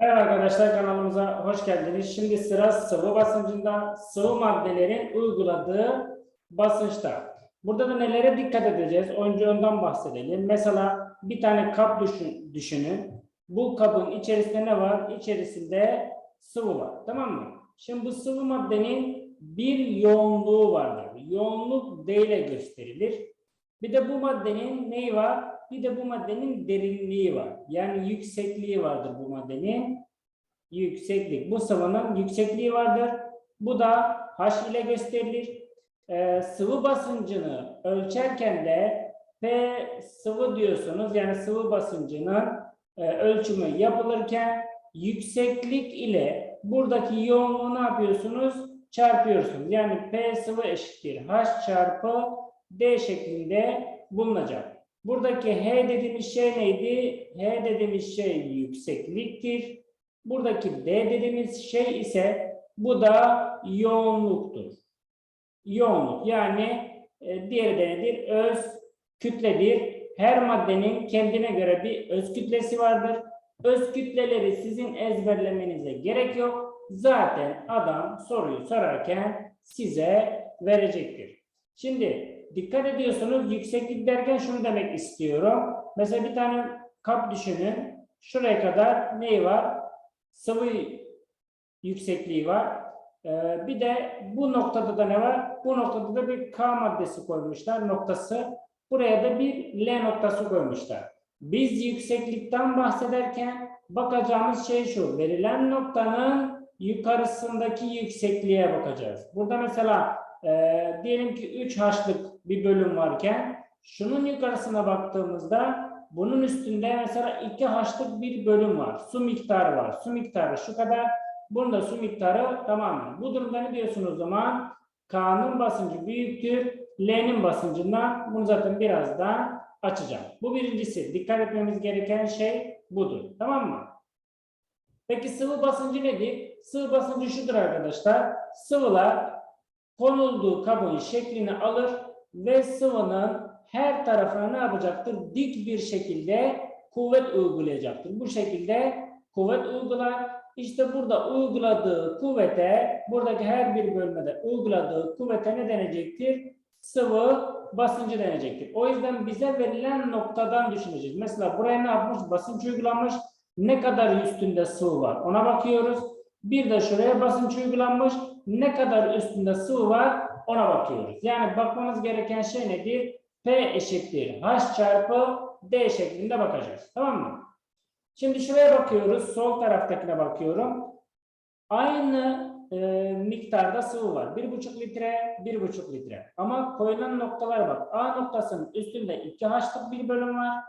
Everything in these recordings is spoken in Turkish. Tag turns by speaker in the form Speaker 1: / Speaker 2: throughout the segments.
Speaker 1: Merhaba arkadaşlar kanalımıza hoş geldiniz. Şimdi sıra sıvı basıncında sıvı maddelerin uyguladığı basınçta. Burada da nelere dikkat edeceğiz? Önce ondan bahsedelim. Mesela bir tane kap düşün, düşünün. Bu kabın içerisinde ne var? İçerisinde sıvı var. Tamam mı? Şimdi bu sıvı maddenin bir yoğunluğu vardır. Yoğunluk D ile gösterilir. Bir de bu maddenin neyi var? Bir de bu maddenin derinliği var. Yani yüksekliği vardır bu maddenin. Yükseklik. Bu sıvının yüksekliği vardır. Bu da H ile gösterilir. Ee, sıvı basıncını ölçerken de P sıvı diyorsunuz. Yani sıvı basıncının e, ölçümü yapılırken yükseklik ile buradaki yoğunluğu ne yapıyorsunuz? Çarpıyorsunuz. Yani P sıvı eşittir H çarpı D şeklinde bulunacak. Buradaki H dediğimiz şey neydi? H dediğimiz şey yüksekliktir. Buradaki D dediğimiz şey ise bu da yoğunluktur. Yoğunluk yani e, diğeri de nedir? Öz kütledir. Her maddenin kendine göre bir öz kütlesi vardır. Öz kütleleri sizin ezberlemenize gerek yok. Zaten adam soruyu sorarken size verecektir. Şimdi dikkat ediyorsunuz yükseklik derken şunu demek istiyorum. Mesela bir tane kap düşünün. Şuraya kadar neyi var? Sıvı yüksekliği var. Ee, bir de bu noktada da ne var? Bu noktada da bir K maddesi koymuşlar noktası. Buraya da bir L noktası koymuşlar. Biz yükseklikten bahsederken bakacağımız şey şu. Verilen noktanın yukarısındaki yüksekliğe bakacağız. Burada mesela e, diyelim ki 3 haşlık bir bölüm varken şunun yukarısına baktığımızda bunun üstünde mesela 2 haşlık bir bölüm var. Su miktarı var. Su miktarı şu kadar. Bunun da su miktarı tamamen. Bu durumda ne diyorsunuz o zaman? K'nın basıncı büyüktür. L'nin basıncından bunu zaten birazdan açacağım. Bu birincisi. Dikkat etmemiz gereken şey budur. Tamam mı? Peki sıvı basıncı nedir? Sıvı basıncı şudur arkadaşlar. Sıvılar konulduğu kabın şeklini alır ve sıvının her tarafına ne yapacaktır? Dik bir şekilde kuvvet uygulayacaktır. Bu şekilde kuvvet uygular. İşte burada uyguladığı kuvvete, buradaki her bir bölmede uyguladığı kuvvete ne denecektir? Sıvı basıncı denecektir. O yüzden bize verilen noktadan düşüneceğiz. Mesela buraya ne yapmış? Basınç uygulanmış. Ne kadar üstünde sıvı var? Ona bakıyoruz. Bir de şuraya basınç uygulanmış. Ne kadar üstünde sıvı var? Ona bakıyoruz. Yani bakmamız gereken şey nedir? P eşittir H çarpı D şeklinde bakacağız. Tamam mı? Şimdi şuraya bakıyoruz. Sol taraftakine bakıyorum. Aynı e, miktarda sıvı var. 1,5 litre, 1,5 litre. Ama koyulan noktalara bak. A noktasının üstünde 2 H'lık bir bölüm var.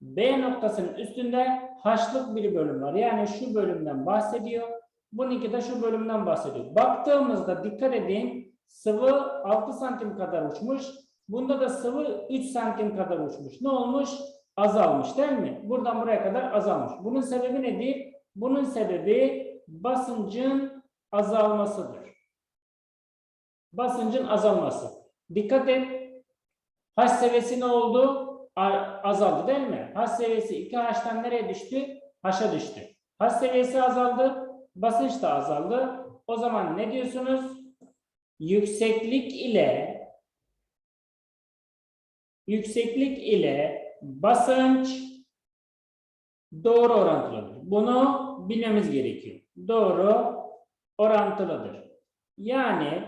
Speaker 1: B noktasının üstünde H'lık bir bölüm var. Yani şu bölümden bahsediyor. Bununki de şu bölümden bahsediyor. Baktığımızda dikkat edin. Sıvı 6 santim kadar uçmuş. Bunda da sıvı 3 santim kadar uçmuş. Ne olmuş? Azalmış değil mi? Buradan buraya kadar azalmış. Bunun sebebi nedir? Bunun sebebi basıncın azalmasıdır. Basıncın azalması. Dikkat et. H seviyesi ne oldu? Azaldı değil mi? H seviyesi 2H'tan nereye düştü? H'a düştü. H seviyesi azaldı. Basınç da azaldı. O zaman ne diyorsunuz? Yükseklik ile yükseklik ile basınç doğru orantılıdır. Bunu bilmemiz gerekiyor. Doğru orantılıdır. Yani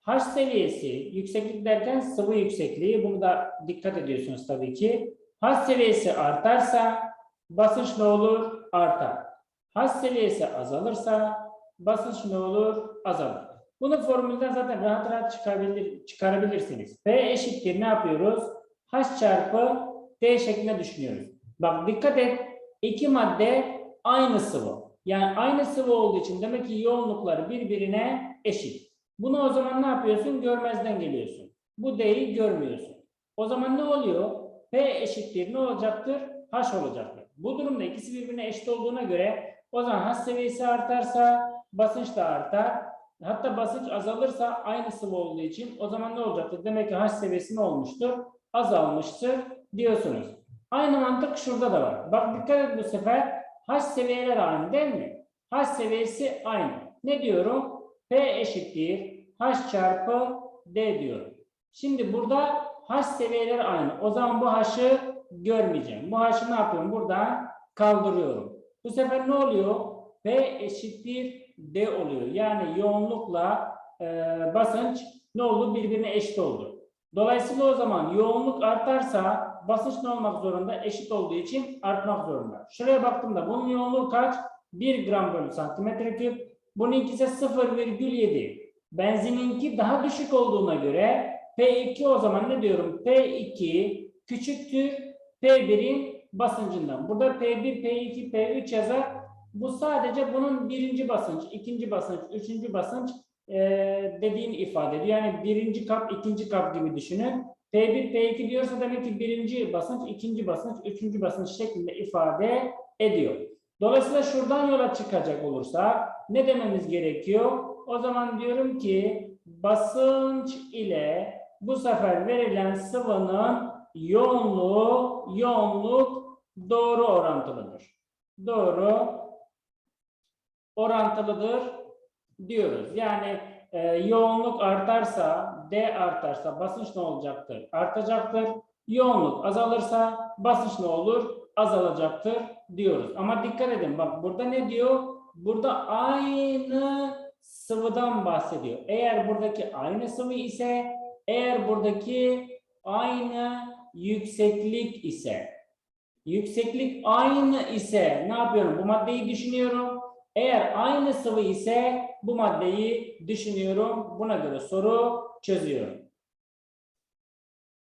Speaker 1: H seviyesi yükseklik derken sıvı yüksekliği bunu da dikkat ediyorsunuz tabii ki. H seviyesi artarsa basınç ne olur? Artar. H seviyesi azalırsa basınç ne olur? Azalır. Bunu formülden zaten rahat rahat çıkarabilir, çıkarabilirsiniz. P eşittir ne yapıyoruz? H çarpı T şeklinde düşünüyoruz. Bak dikkat et. İki madde aynı sıvı. Yani aynı sıvı olduğu için demek ki yoğunlukları birbirine eşit. Bunu o zaman ne yapıyorsun? Görmezden geliyorsun. Bu D'yi görmüyorsun. O zaman ne oluyor? P eşittir ne olacaktır? H olacaktır. Bu durumda ikisi birbirine eşit olduğuna göre o zaman H seviyesi artarsa basınç da artar. Hatta basınç azalırsa aynı sıvı olduğu için o zaman ne olacaktır? Demek ki H seviyesi ne olmuştur? Azalmıştır diyorsunuz. Aynı mantık şurada da var. Bak dikkat et bu sefer H seviyeler aynı değil mi? H seviyesi aynı. Ne diyorum? P eşittir H çarpı D diyorum. Şimdi burada H seviyeleri aynı. O zaman bu H'ı görmeyeceğim. Bu H'ı ne yapıyorum? Buradan kaldırıyorum. Bu sefer ne oluyor? P eşittir D oluyor. Yani yoğunlukla e, basınç ne oldu? Birbirine eşit oldu. Dolayısıyla o zaman yoğunluk artarsa basınç ne olmak zorunda? Eşit olduğu için artmak zorunda. Şuraya baktığımda bunun yoğunluğu kaç? 1 gram bölü santimetre küp. Bununki ise 0,7. Benzininki daha düşük olduğuna göre P2 o zaman ne diyorum? P2 küçüktür P1'in basıncından. Burada P1, P2, P3 yazar. Bu sadece bunun birinci basınç, ikinci basınç, üçüncü basınç e, dediğini ifade. Yani birinci kap, ikinci kap gibi düşünün. P1, P2 diyorsa demek ki birinci basınç, ikinci basınç, üçüncü basınç şeklinde ifade ediyor. Dolayısıyla şuradan yola çıkacak olursa ne dememiz gerekiyor? O zaman diyorum ki basınç ile bu sefer verilen sıvının yoğunluğu, yoğunluk doğru orantılıdır. Doğru orantılıdır diyoruz. Yani e, yoğunluk artarsa, D artarsa basınç ne olacaktır? Artacaktır. Yoğunluk azalırsa basınç ne olur? Azalacaktır diyoruz. Ama dikkat edin bak burada ne diyor? Burada aynı sıvıdan bahsediyor. Eğer buradaki aynı sıvı ise, eğer buradaki aynı yükseklik ise, yükseklik aynı ise ne yapıyorum? Bu maddeyi düşünüyorum. Eğer aynı sıvı ise bu maddeyi düşünüyorum. Buna göre soru çözüyorum.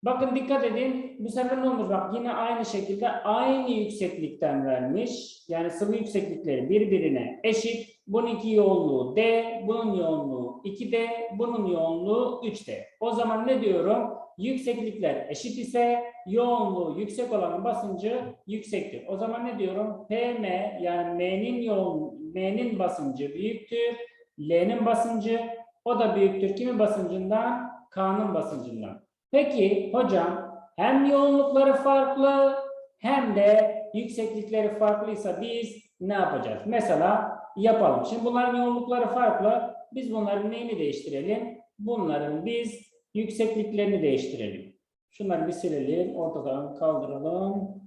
Speaker 1: Bakın dikkat edin. Bu sefer ne olmuş? Bak yine aynı şekilde aynı yükseklikten vermiş. Yani sıvı yükseklikleri birbirine eşit. Bununki yoğunluğu D, bunun yoğunluğu 2D, bunun yoğunluğu 3D. O zaman ne diyorum? Yükseklikler eşit ise yoğunluğu yüksek olanın basıncı yüksektir. O zaman ne diyorum? PM yani M'nin yoğun M'nin basıncı büyüktür. L'nin basıncı o da büyüktür. Kimin basıncından? K'nın basıncından. Peki hocam hem yoğunlukları farklı hem de yükseklikleri farklıysa biz ne yapacağız? Mesela yapalım. Şimdi bunların yoğunlukları farklı. Biz bunların neyini değiştirelim? Bunların biz yüksekliklerini değiştirelim. Şunları bir silelim. Ortadan kaldıralım.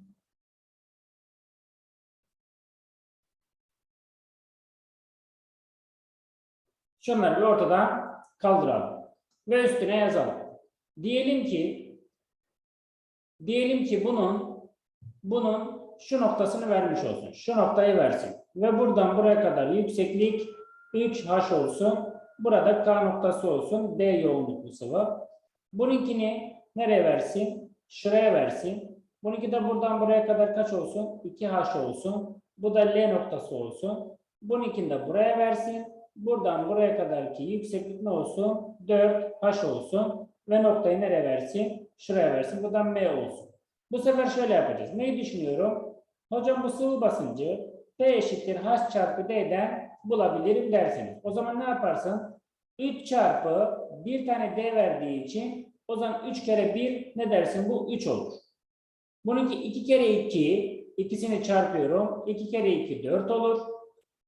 Speaker 1: Şunları bir ortadan kaldıralım. Ve üstüne yazalım. Diyelim ki diyelim ki bunun bunun şu noktasını vermiş olsun. Şu noktayı versin. Ve buradan buraya kadar yükseklik 3H olsun. Burada K noktası olsun. D yoğunluklu sıvı. Bununkini nereye versin? Şuraya versin. Bununki de buradan buraya kadar kaç olsun? 2H olsun. Bu da L noktası olsun. Bununkini de buraya versin. Buradan buraya kadarki yükseklik ne olsun? 4H olsun. Ve noktayı nereye versin? Şuraya versin. Buradan M olsun. Bu sefer şöyle yapacağız. Neyi düşünüyorum? Hocam bu sıvı basıncı P eşittir H çarpı D'den bulabilirim derseniz. O zaman ne yaparsın? 3 çarpı bir tane D verdiği için o zaman 3 kere 1 ne dersin? Bu 3 olur. Bununki 2 kere 2 ikisini çarpıyorum. 2 kere 2 4 olur.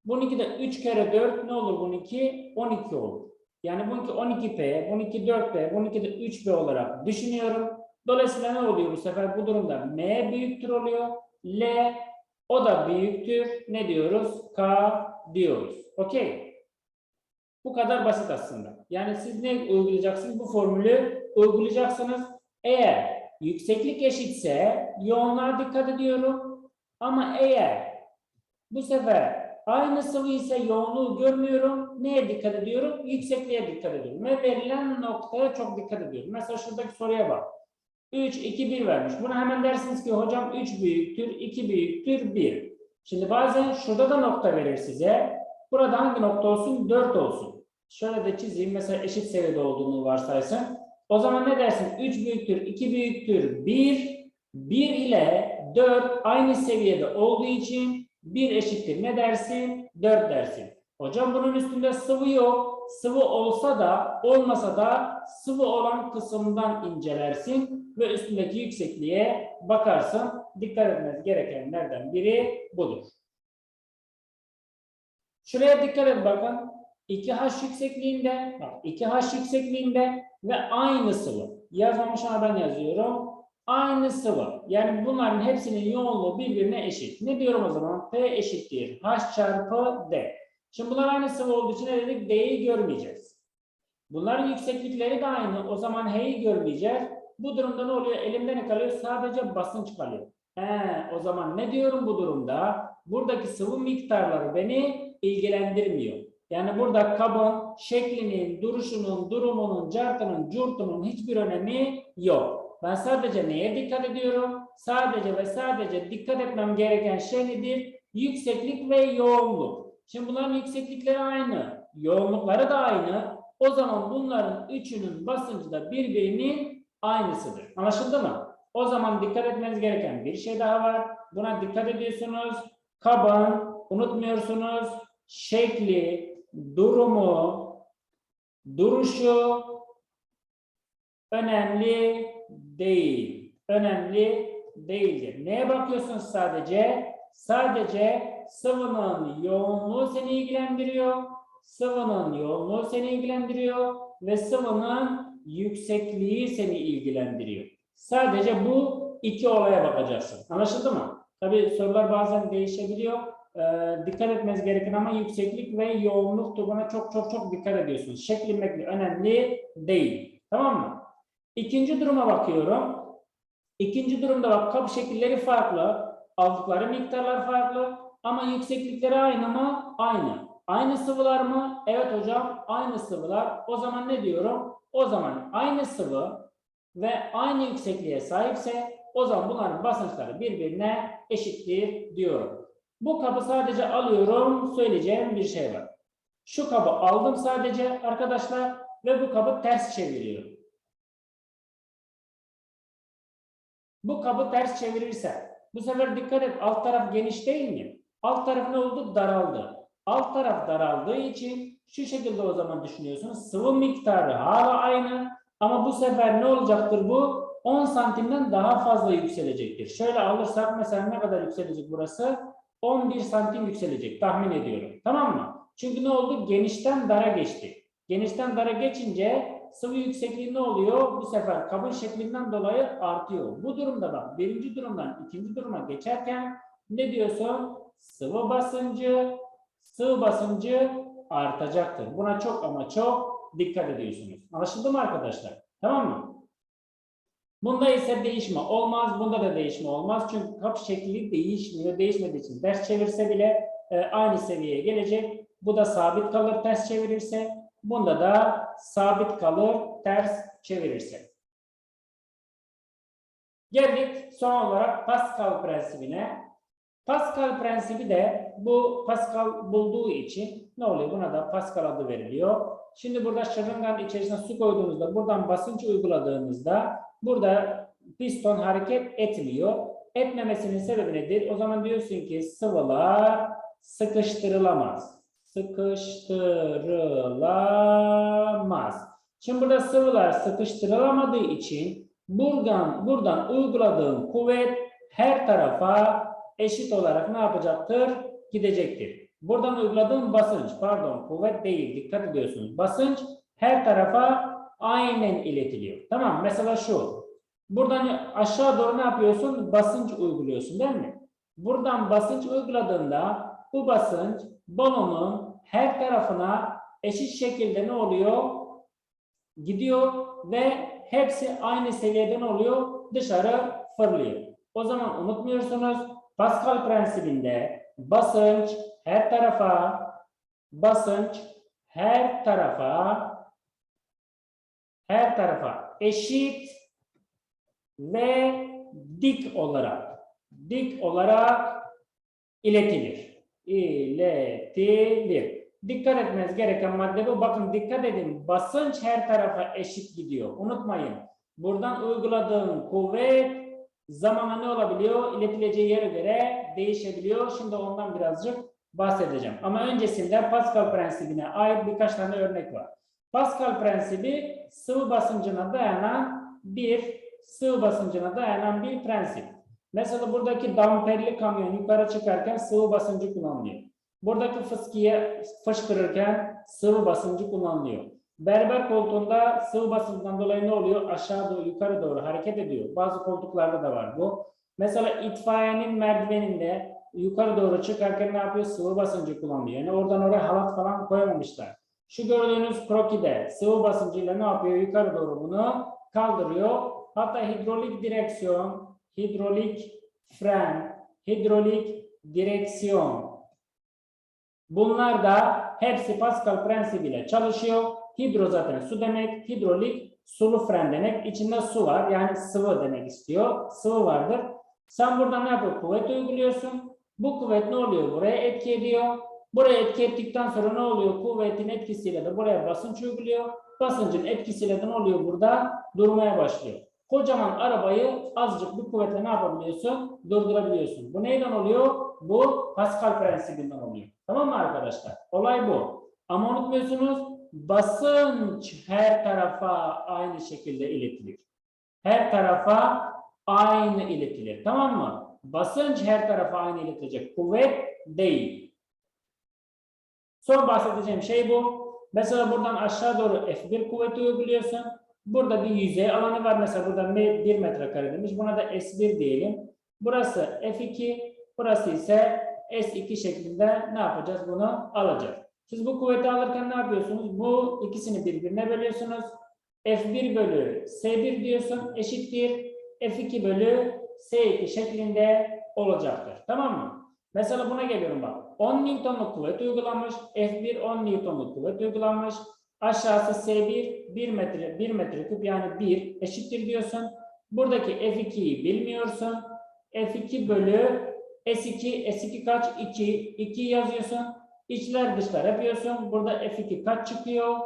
Speaker 1: Bununki de 3 kere 4 ne olur bununki? 12 olur. Yani bununki 12P, bununki 4P, bununki de 3P olarak düşünüyorum. Dolayısıyla ne oluyor bu sefer? Bu durumda M büyüktür oluyor. L o da büyüktür. Ne diyoruz? K diyoruz. Okey. Bu kadar basit aslında. Yani siz ne uygulayacaksınız? Bu formülü uygulayacaksınız. Eğer yükseklik eşitse yoğunluğa dikkat ediyorum. Ama eğer bu sefer aynı sıvı ise yoğunluğu görmüyorum. Neye dikkat ediyorum? Yüksekliğe dikkat ediyorum. Ve verilen noktaya çok dikkat ediyorum. Mesela şuradaki soruya bak. 3, 2, 1 vermiş. Buna hemen dersiniz ki hocam 3 büyüktür, 2 büyüktür, 1. Şimdi bazen şurada da nokta verir size. Burada hangi nokta olsun? 4 olsun. Şöyle de çizeyim. Mesela eşit seviyede olduğunu varsaysın. O zaman ne dersin? 3 büyüktür, 2 büyüktür, 1. 1 ile 4 aynı seviyede olduğu için 1 eşittir. Ne dersin? 4 dersin. Hocam bunun üstünde sıvı yok. Sıvı olsa da olmasa da sıvı olan kısımdan incelersin ve üstündeki yüksekliğe bakarsın. Dikkat etmeniz gerekenlerden biri budur. Şuraya dikkat edin bakın. 2H yüksekliğinde, bak 2H yüksekliğinde ve aynı sıvı. Yazmamış ama ben yazıyorum. Aynı sıvı. Yani bunların hepsinin yoğunluğu birbirine eşit. Ne diyorum o zaman? P eşittir. H çarpı D. Şimdi bunlar aynı sıvı olduğu için ne dedik? D'yi görmeyeceğiz. Bunların yükseklikleri de aynı. O zaman H'yi görmeyeceğiz. Bu durumda ne oluyor? Elimde ne kalıyor? Sadece basınç kalıyor. He, o zaman ne diyorum bu durumda? Buradaki sıvı miktarları beni ilgilendirmiyor. Yani burada kabın şeklinin, duruşunun, durumunun, cartının, curtunun hiçbir önemi yok. Ben sadece neye dikkat ediyorum? Sadece ve sadece dikkat etmem gereken şey nedir? Yükseklik ve yoğunluk. Şimdi bunların yükseklikleri aynı, yoğunlukları da aynı. O zaman bunların üçünün basıncı da birbirinin aynısıdır. Anlaşıldı mı? O zaman dikkat etmeniz gereken bir şey daha var. Buna dikkat ediyorsunuz. Kabın, unutmuyorsunuz. Şekli, durumu, duruşu önemli değil. Önemli değildir. Neye bakıyorsunuz sadece? Sadece sıvının yoğunluğu seni ilgilendiriyor. Sıvının yoğunluğu seni ilgilendiriyor ve sıvının yüksekliği seni ilgilendiriyor. Sadece bu iki olaya bakacaksın. Anlaşıldı mı? Tabii sorular bazen değişebiliyor. Ee, dikkat etmeniz gereken ama yükseklik ve yoğunluktur. Buna çok çok çok dikkat ediyorsunuz. Şekli mekli önemli değil. Tamam mı? İkinci duruma bakıyorum. İkinci durumda bak kap şekilleri farklı. Aldıkları miktarlar farklı. Ama yükseklikleri aynı mı? Aynı. Aynı sıvılar mı? Evet hocam aynı sıvılar. O zaman ne diyorum? O zaman aynı sıvı ve aynı yüksekliğe sahipse o zaman bunların basınçları birbirine eşittir diyorum. Bu kabı sadece alıyorum. Söyleyeceğim bir şey var. Şu kabı aldım sadece arkadaşlar ve bu kabı ters çeviriyorum. Bu kabı ters çevirirse bu sefer dikkat et alt taraf geniş değil mi? Alt taraf ne oldu? Daraldı. Alt taraf daraldığı için şu şekilde o zaman düşünüyorsunuz. Sıvı miktarı hala aynı ama bu sefer ne olacaktır bu? 10 santimden daha fazla yükselecektir. Şöyle alırsak mesela ne kadar yükselecek burası? 11 santim yükselecek tahmin ediyorum. Tamam mı? Çünkü ne oldu? Genişten dara geçti. Genişten dara geçince sıvı yüksekliği ne oluyor? Bu sefer kabın şeklinden dolayı artıyor. Bu durumda bak birinci durumdan ikinci duruma geçerken ne diyorsun? Sıvı basıncı, sıvı basıncı artacaktır. Buna çok ama çok dikkat ediyorsunuz. Anlaşıldı mı arkadaşlar? Tamam mı? Bunda ise değişme olmaz. Bunda da değişme olmaz. Çünkü kap şekli değişmiyor. Değişmediği için ters çevirse bile e, aynı seviyeye gelecek. Bu da sabit kalır ters çevirirse. Bunda da sabit kalır ters çevirirse. Geldik son olarak Pascal prensibine. Pascal prensibi de bu Pascal bulduğu için ne oluyor? Buna da Pascal adı veriliyor. Şimdi burada şırınganın içerisine su koyduğunuzda buradan basınç uyguladığınızda burada piston hareket etmiyor. Etmemesinin sebebi nedir? O zaman diyorsun ki sıvılar sıkıştırılamaz. Sıkıştırılamaz. Şimdi burada sıvılar sıkıştırılamadığı için buradan, buradan uyguladığım kuvvet her tarafa eşit olarak ne yapacaktır? Gidecektir. Buradan uyguladığım basınç, pardon kuvvet değil, dikkat ediyorsunuz. Basınç her tarafa aynen iletiliyor. Tamam mesela şu. Buradan aşağı doğru ne yapıyorsun? Basınç uyguluyorsun değil mi? Buradan basınç uyguladığında bu basınç balonun her tarafına eşit şekilde ne oluyor? Gidiyor ve hepsi aynı seviyede ne oluyor? Dışarı fırlıyor. O zaman unutmuyorsunuz Pascal prensibinde basınç her tarafa basınç her tarafa her tarafa eşit ve dik olarak dik olarak iletilir. İletilir. Dikkat etmeniz gereken madde bu. Bakın dikkat edin. Basınç her tarafa eşit gidiyor. Unutmayın. Buradan uyguladığım kuvvet zamana ne olabiliyor? İletileceği yere göre değişebiliyor. Şimdi ondan birazcık bahsedeceğim. Ama öncesinde Pascal prensibine ait birkaç tane örnek var. Pascal prensibi sıvı basıncına dayanan bir sıvı basıncına dayanan bir prensip. Mesela buradaki damperli kamyon yukarı çıkarken sıvı basıncı kullanılıyor. Buradaki fıskiye fışkırırken sıvı basıncı kullanılıyor. Berber koltuğunda sıvı basıncından dolayı ne oluyor? Aşağı doğru, yukarı doğru hareket ediyor. Bazı koltuklarda da var bu. Mesela itfaiyenin merdiveninde yukarı doğru çıkarken ne yapıyor? Sıvı basıncı kullanılıyor. Yani oradan oraya halat falan koymamışlar. Şu gördüğünüz krokide sıvı basıncıyla ne yapıyor? Yukarı doğru bunu kaldırıyor. Hatta hidrolik direksiyon, hidrolik fren, hidrolik direksiyon. Bunlar da hepsi Pascal prensibiyle çalışıyor. Hidro zaten su demek, hidrolik sulu fren demek. İçinde su var yani sıvı demek istiyor. Sıvı vardır. Sen burada ne yapıyorsun? Kuvvet uyguluyorsun. Bu kuvvet ne oluyor? Buraya etki ediyor. Buraya etki ettikten sonra ne oluyor? Kuvvetin etkisiyle de buraya basınç uyguluyor. Basıncın etkisiyle de ne oluyor? Burada durmaya başlıyor. Kocaman arabayı azıcık bir kuvvetle ne yapabiliyorsun? Durdurabiliyorsun. Bu neyden oluyor? Bu Pascal prensibinden oluyor. Tamam mı arkadaşlar? Olay bu. Ama unutmuyorsunuz basınç her tarafa aynı şekilde iletilir. Her tarafa aynı iletilir. Tamam mı? Basınç her tarafa aynı iletilecek. Kuvvet değil. Son bahsedeceğim şey bu. Mesela buradan aşağı doğru F1 kuvveti uyguluyorsun. Burada bir yüzey alanı var. Mesela burada 1 metrekare demiş. Buna da S1 diyelim. Burası F2. Burası ise S2 şeklinde ne yapacağız? Bunu alacağız. Siz bu kuvveti alırken ne yapıyorsunuz? Bu ikisini birbirine bölüyorsunuz. F1 bölü S1 diyorsun eşittir. F2 bölü S2 şeklinde olacaktır. Tamam mı? Mesela buna geliyorum bak. 10 Newton'luk kuvvet uygulanmış. F1 10 Newton'luk kuvvet uygulanmış. Aşağısı S1 1 metre 1 metre küp yani 1 eşittir diyorsun. Buradaki F2'yi bilmiyorsun. F2 bölü S2 S2 kaç? 2 2 yazıyorsun. İçler dışlar yapıyorsun. Burada F2 kaç çıkıyor?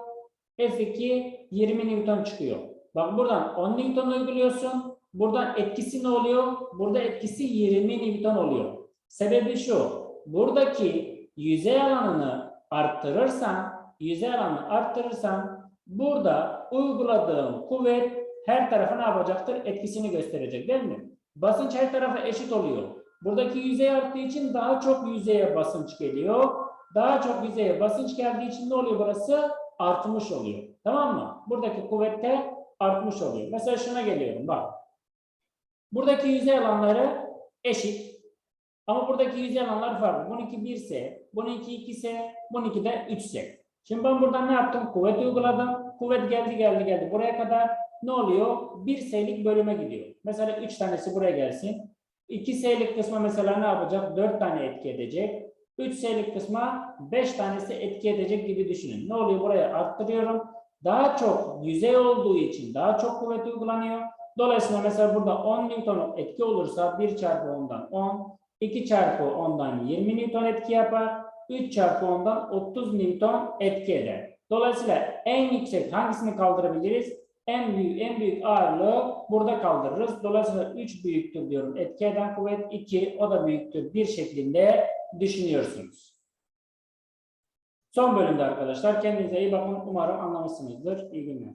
Speaker 1: F2 20 Newton çıkıyor. Bak buradan 10 Newton uyguluyorsun. Buradan etkisi ne oluyor? Burada etkisi 20 Newton oluyor. Sebebi şu. Buradaki yüzey alanını arttırırsan, yüzey alanını arttırırsan burada uyguladığın kuvvet her tarafa ne yapacaktır? Etkisini gösterecek değil mi? Basınç her tarafa eşit oluyor. Buradaki yüzey arttığı için daha çok yüzeye basınç geliyor. Daha çok yüzeye basınç geldiği için ne oluyor burası? Artmış oluyor. Tamam mı? Buradaki kuvvet de artmış oluyor. Mesela şuna geliyorum bak. Buradaki yüzey alanları eşit. Ama buradaki yüzey alanlar farklı. Bununki 1 ise, bununki 2 ise, bununki de 3 ise. Şimdi ben buradan ne yaptım? Kuvvet uyguladım. Kuvvet geldi geldi geldi. Buraya kadar ne oluyor? 1 s'lik bölüme gidiyor. Mesela 3 tanesi buraya gelsin. 2 s'lik kısma mesela ne yapacak? 4 tane etki edecek. 3 s'lik kısma 5 tanesi etki edecek gibi düşünün. Ne oluyor? Buraya arttırıyorum. Daha çok yüzey olduğu için daha çok kuvvet uygulanıyor. Dolayısıyla mesela burada 10 Newton etki olursa 1 çarpı 10'dan 10, 2 çarpı 10'dan 20 Newton etki yapar. 3 çarpı 10'dan 30 Newton etki eder. Dolayısıyla en yüksek hangisini kaldırabiliriz? En büyük en büyük ağırlığı burada kaldırırız. Dolayısıyla 3 büyüktür diyorum. Etki eden kuvvet 2 o da büyüktür. Bir şeklinde düşünüyorsunuz. Son bölümde arkadaşlar. Kendinize iyi bakın. Umarım anlamışsınızdır. İyi günler.